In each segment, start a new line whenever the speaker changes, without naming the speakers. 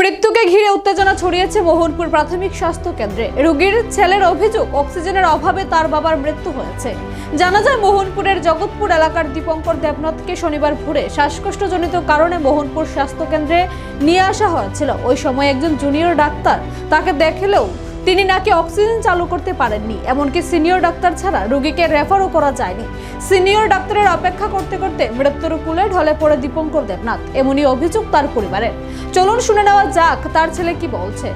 মৃত্যুকে ঘিরে উত্তেজনা ছড়িয়েছে মোহনপুর প্রাথমিক স্বাস্থ্য কেন্দ্রে। রোগীর ছেলের অভিযোগ, অক্সিজেনের অভাবে তার বাবার মৃত্যু হয়েছে। জানা যায়, মোহনপুরের জগৎপুর এলাকার দীপঙ্কর দেবনাথকে শনিবার ভোরে শ্বাসকষ্টজনিত কারণে মোহনপুর স্বাস্থ্য কেন্দ্রে নিয়ে আসা হয়েছিল। ওই সময় একজন জুনিয়র ডাক্তার তাকে দেখলেও তিনি নাকি অক্সিজেন চালু করতে পারেননি, এমনকি সিনিয়র ডাক্তার ছাড়া রোগীকে রেফারও করা যায়নি। সিনিয়র ডাক্তারের অপেক্ষা করতে করতে মৃত্যুর কুলে ঢলে পড়ে দীপঙ্কর দেবনাথ, এমনই অভিযোগ তার পরিবারের। চলুন শুনে নেওয়া যাক তার ছেলে কি বলছে।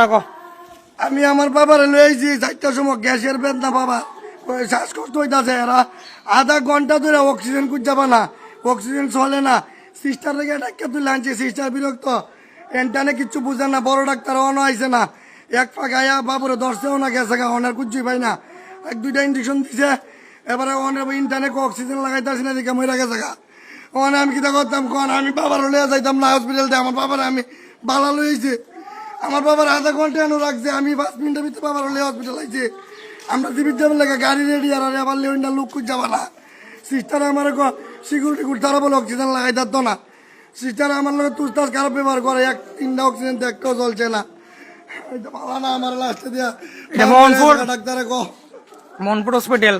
ডাকো
আমি আমার বাবার লইছি চারটার সময় গ্যাসের বেদনা বাবা। শ্বাসকষ্ট হইতাছে এরা। আধা ঘণ্টা ধরে অক্সিজেন খুঁজে না, অক্সিজেন চলে না। সিস্টার থেকে ডাক্তার তুলে আনছে, সিস্টার বিরক্ত। এনটানে কিচ্ছু বুঝে না, বড় ডাক্তার অনও আইছে না। এক ফাঁক আয়া বাবুরে ধরছেও না, গেছে গা, অনের কুচ্ছুই পাই না। এক দুইটা ইঞ্জেকশন দিছে, এবারে অনের ইন্টারনে অক্সিজেন লাগাইতেছি না দিকে মরে গেছে গা। ওখানে আমি কিতা করতাম, কন, আমি বাবার লইয়া যাইতাম না হসপিটাল দিয়ে আমার বাবার আমি বালা লইছি। আমার বাবার আধা ঘণ্টা এনে রাখছে আমি পাঁচ মিনিটের ভিতরে বাবার হলে হসপিটাল আইছে। আমরা জীবিত যাবার লেগে গাড়ি রেডি আর আবার লেউন্ডা লোক যাবা না। সিস্টার আমার সিকিউরিটি গুড তারা বলে অক্সিজেন লাগাই দিত না সিস্টার আমার লোক তুস্তাস খারাপ ব্যবহার করে এক তিনটা অক্সিজেন তো একটাও চলছে না। ভালো না আমার লাস্টে দিয়া? ডাক্তারে কো
মনপুর হসপিটাল